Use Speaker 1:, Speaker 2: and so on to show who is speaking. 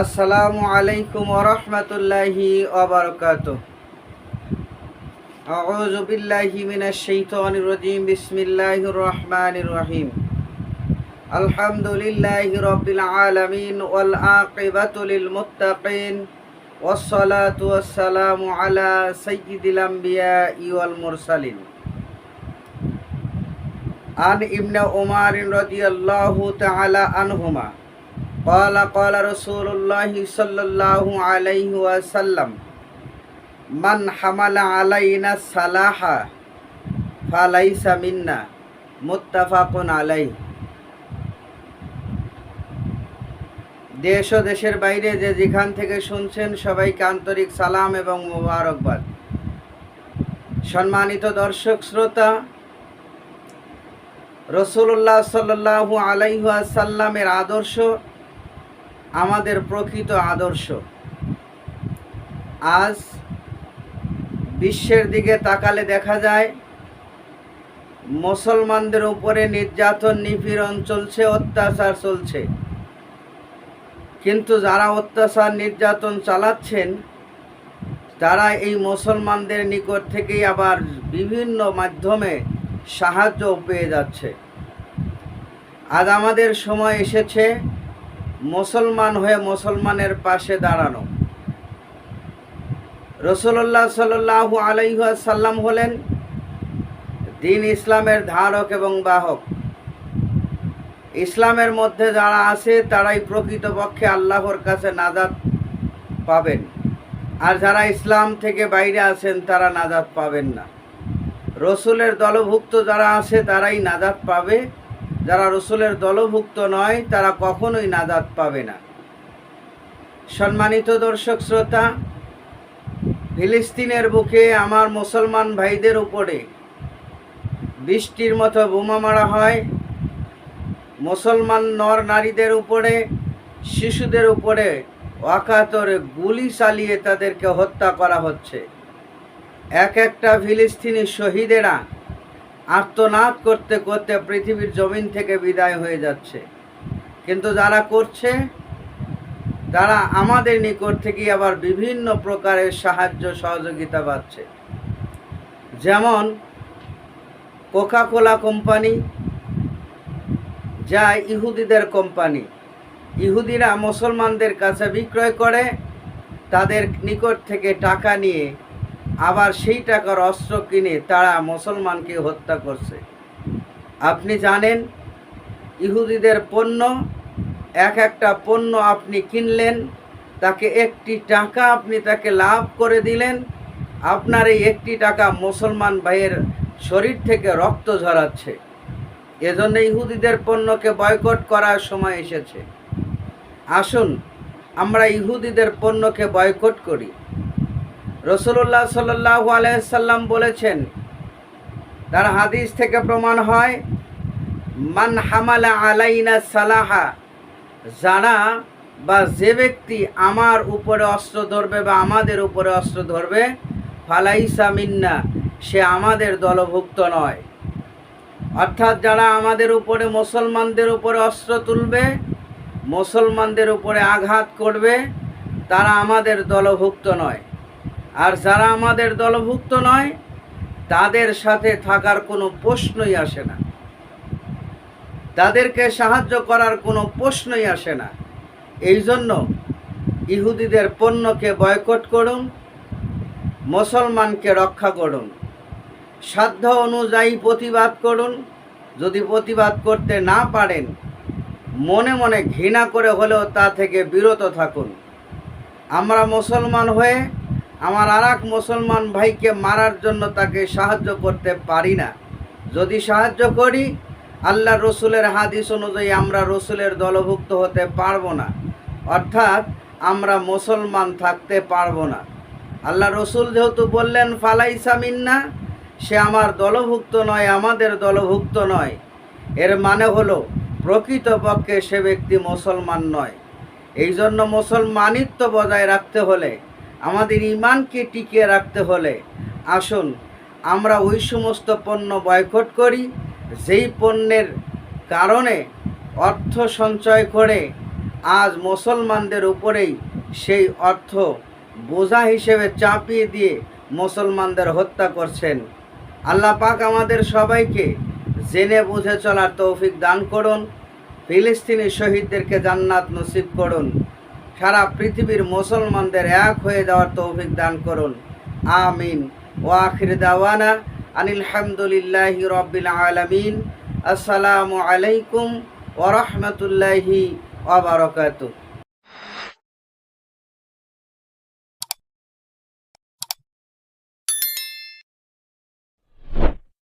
Speaker 1: আসসালামু আলাইকুম ওরহমতুল্লাহি ওবরকাত أعوذ بالله من الشيطان الرجيم بسم الله الرحمن الرحيم الحمد لله رب العالمين والعاقبة للمتقين والصلاة والسلام على سيد الأنبياء والمرسلين عن ابن عمر رضي الله تعالى عنهما قال قال رسول الله صلى الله عليه وسلم من حمل علينا الصلاح فليس منا متفق عليه দেশ ও দেশের বাইরে যে যেখান থেকে শুনছেন সবাইকে আন্তরিক সালাম এবং মোবারকবাদ সম্মানিত দর্শক শ্রোতা রসুল্লাহ সাল্লাহু আলাইহাসাল্লামের আদর্শ আমাদের প্রকৃত আদর্শ। আজ বিশ্বের দিকে তাকালে দেখা যায়, মুসলমানদের উপরে নির্যাতন, নিপীড়ন চলছে, অত্যাচার চলছে। কিন্তু যারা অত্যাচার, নির্যাতন চালাচ্ছেন, তারা এই মুসলমানদের নিকট থেকেই আবার বিভিন্ন মাধ্যমে সাহায্য পেয়ে যাচ্ছে। আজ আমাদের সময় এসেছে মুসলমান হয়ে মুসলমানের পাশে দাঁড়ানো। রসুল্লাহ সাল্লাহু আলাইসাল্লাম হলেন দিন ইসলামের ধারক এবং বাহক। ইসলামের মধ্যে যারা আছে, তারাই প্রকৃতপক্ষে আল্লাহর কাছে নাজাদ পাবেন। আর যারা ইসলাম থেকে বাইরে আছেন, তারা নাজাদ পাবেন না। রসুলের দলভুক্ত যারা আছে, তারাই নাজাদ পাবে। যারা রসুলের দলভুক্ত নয়, তারা কখনোই নাজাদ পাবে না। সম্মানিত দর্শক শ্রোতা, ফিলিস্তিনের বুকে আমার মুসলমান ভাইদের উপরে বৃষ্টির মতো বোমা মারা হয়, মুসলমান নর নারীদের উপরে, শিশুদের উপরে অকাতরে গুলি চালিয়ে তাদেরকে হত্যা করা হচ্ছে। এক একটা ফিলিস্তিনি শহীদেরা আর্তনাদ করতে করতে পৃথিবীর জমিন থেকে বিদায় হয়ে যাচ্ছে। কিন্তু যারা করছে, তারা আমাদের নিকট থেকে আবার বিভিন্ন প্রকারের সাহায্য সহযোগিতা পাচ্ছে। যেমন কোকা কোলা কোম্পানি, যা ইহুদিদের কোম্পানি। ইহুদিরা মুসলমানদের কাছে বিক্রয় করে, তাদের নিকট থেকে টাকা নিয়ে আবার সেই টাকার অস্ত্র কিনে তারা মুসলমানকে হত্যা করছে। আপনি জানেন, ইহুদিদের পণ্য, এক একটা পণ্য আপনি কিনলেন, তাকে একটি টাকা আপনি তাকে লাভ করে দিলেন, আপনার এই একটি টাকা মুসলমান ভাইয়ের শরীর থেকে রক্ত ঝরাচ্ছে। এজন্য ইহুদিদের পণ্যকে বয়কট করার সময় এসেছে। আসুন, আমরা ইহুদিদের পণ্যকে বয়কট করি। রসুল্লাহ সাল্লাহ আলাইসাল্লাম বলেছেন, তার হাদিস থেকে প্রমাণ হয়, মান হামালা আলাইনা সালাহা যারা বা যে ব্যক্তি আমার উপরে অস্ত্র ধরবে বা আমাদের উপরে অস্ত্র ধরবে, ফালাইসা মিন্না, সে আমাদের দলভুক্ত নয়। অর্থাৎ যারা আমাদের উপরে মুসলমানদের উপরে অস্ত্র তুলবে, মুসলমানদের উপরে আঘাত করবে, তারা আমাদের দলভুক্ত নয়। আর যারা আমাদের দলভুক্ত নয়, তাদের সাথে থাকার কোনো প্রশ্নই আসে না। তাদেরকে সাহায্য করার কোনো প্রশ্নই আসে না। এই জন্য ইহুদিদের পণ্যকে বয়কট করুন, মুসলমানকে রক্ষা করুন, সাধ্য অনুযায়ী প্রতিবাদ করুন। যদি প্রতিবাদ করতে না পারেন, মনে মনে ঘৃণা করে হলেও তা থেকে বিরত থাকুন। আমরা মুসলমান হয়ে আমার আর মুসলমান ভাইকে মারার জন্য তাকে সাহায্য করতে পারি না। যদি সাহায্য করি আল্লাহ রসুলের হাদিস অনুযায়ী আমরা রসুলের দলভুক্ত হতে পারব না। অর্থাৎ আমরা মুসলমান থাকতে পারব না। আল্লাহ রসুল যেহেতু বললেন, ফালাইসা মিন্না, সে আমার দলভুক্ত নয়, আমাদের দলভুক্ত নয়। এর মানে হলো, প্রকৃতপক্ষে সে ব্যক্তি মুসলমান নয়। এই জন্য মুসলমানিত্ব বজায় রাখতে হলে আমাদের ইমানকে টিকিয়ে রাখতে হলে, আসুন, আমরা ওই সমস্ত পণ্য বয়কট করি, যেই পণ্যের কারণে অর্থ সঞ্চয় করে আজ মুসলমানদের উপরেই সেই অর্থ বোঝা হিসেবে চাপিয়ে দিয়ে মুসলমানদের হত্যা করছেন। আল্লাহ পাক আমাদের সবাইকে জেনে বুঝে চলার তৌফিক দান করুন, ফিলিস্তিনি শহীদদেরকে জান্নাত নসিব করুন। সারা পৃথিবীর মুসলমানদের এক হয়ে যাওয়ার তৌফিক দান করুন। আমিন। ওয়াখির দাওয়ানা আনিলহামদুলিল্লাহি রবিল আলামিন। আসসালামু আলাইকুম ওরহমতুল্লাহি বারাকাতুহু।